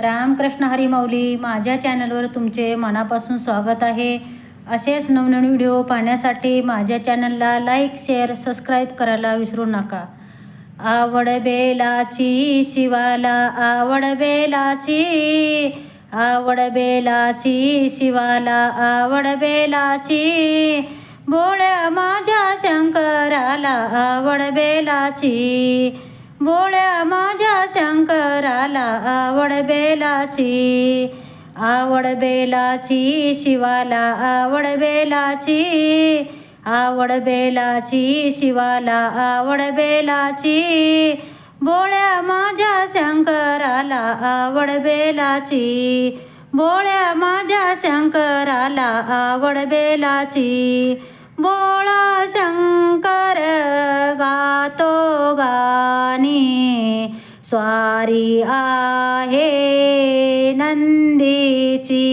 रामकृष्ण हरी माझ्या चॅनलवर तुमचे मनापासून स्वागत आहे. असेच नवनवीन व्हिडिओ पाहण्यासाठी माझ्या चॅनलला लाईक शेअर सबस्क्राईब करायला विसरू नका. आवड बेलाची शिवाला आवड बेलाची आवड बेलाची शिवाला आवड बेलाची. बोळ माझ्या शंकराला आवड बेलाची. बोळ्या माझ्या शंकराला आवड बेलाची आवड बेलाची शिवाला आवड बेलाची आवड बेलाची शिवाला आवड बेलाची. बोळ्या माझ्या शंकराला आवड बेलाची बोळ्या माझ्या शंकराला आवड बेलाची. बोळा शंकर गातो गाणी. स्वारी आहे नंदीची.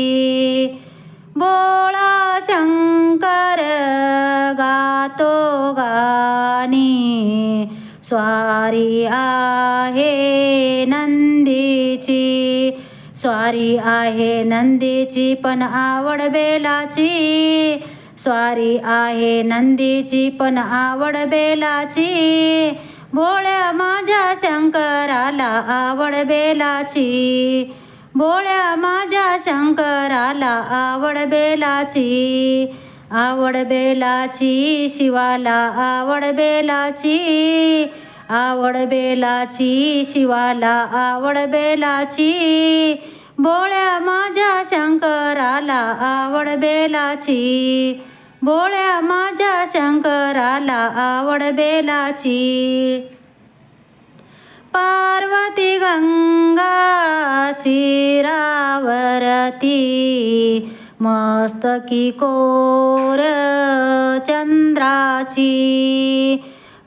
बोळा शंकर गातो गाणी. स्वारी आहे नंदीची. स्वारी आहे नंदीची पण आवड बेलाची. स्वारी आहे नंदीची पण आवड बेलाची. भोळ्या माझ्या शंकराला आवड बेलाची. भोळ्या माझ्या शंकराला आवड बेलाची. आवड बेलाची शिवाला आवड बेलाची. आवड बेलाची शिवाला आवड बेलाची. भोळ्या माझ्या शंकराला आवड बेलाची. भोळ्या माझ्या शंकराला आवड बेलाची. पार्वती गंगा शिरावरती मस्तकी कोर चंद्राची.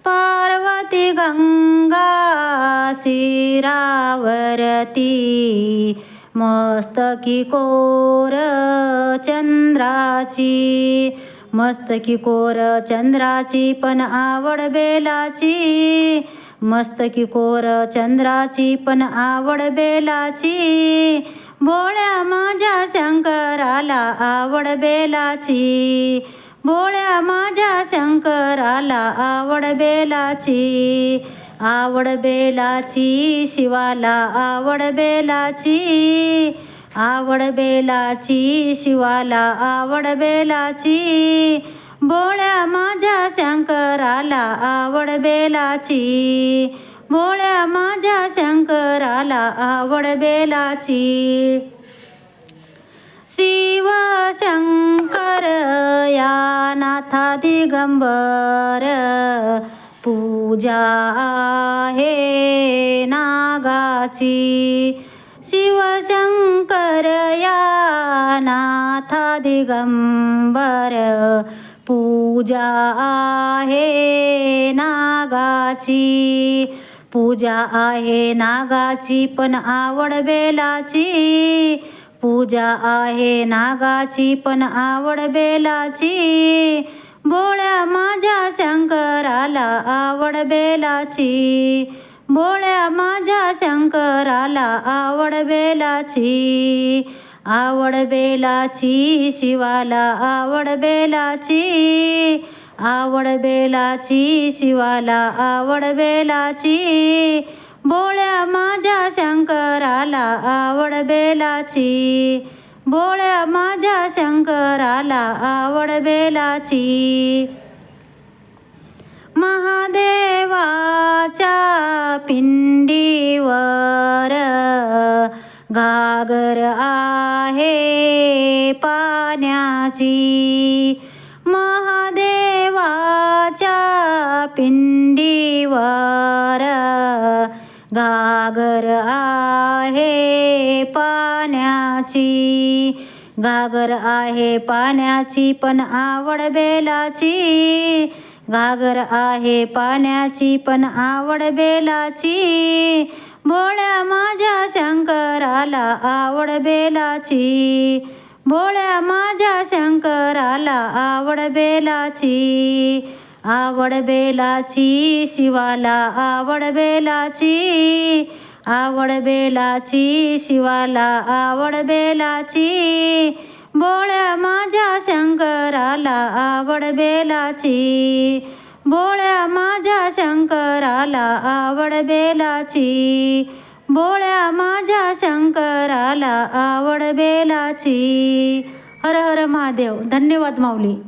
पार्वती गंगा शिरावरती मस्तकी कोर चंद्राची. मस्तकी कोर चंद्राची पण आवड बेलाची. मस्तकी कोर चंद्राची पण आवड बेलाची. बोळ्या माझ्या शंकराला आवड बेलाची. बोळ्या माझ्या शंकराला आवड बेलाची. आवड बेलाची शिवाला आवड बेलाची. आवड बेलाची शिवाला आवड बेलाची. बोळ्या माझ्या शंकराला आवड बेलाची. बोळ्या माझ्या शंकराला आवड बेलाची. शिव शंकर या नाथा दिगंबर पूजा आहे नागाची. शिवशंकर या नाथा दिगंबर पूजा आहे नागाची. पूजा आहे नागाची पण आवड बेलाची. पूजा आहे नागाची पण आवड बेलाची. बोळ्या माझ्या शंकराला आवड बेलाची. बोळ्या माझ्या शंकराला आवड बेलाची आवड बेलाची शिवाला आवड बेलाची आवड बेलाची शिवाला आवड बेलाची. बोळ्या माझ्या शंकराला आवड बेलाची बोळ्या माझ्या शंकराला आवड बेलाची. महादेवाच्या पिंडीवर घागर आहे पाण्याची. महादेवाच्या पिंडीवर घागर आहे पाण्याची. घागर आहे पाण्याची पण आवड बेलाची. घागर आहे पाण्याची पण आवड बेलाची. भोळ्या माझ्या शंकराला आवड बेलाची. भोळ्या माझ्या शंकराला आवड बेलाची. आवड बेलाची शिवाला आवड बेलाची. आवड बेलाची शिवाला आवड बेलाची. शंकराला आवड बेलाची. बोळ्या माझ्या शंकराला आवड बेलाची. बोळ्या माझ्या शंकराला आवड बेलाची. हर हर महादेव. धन्यवाद माऊली.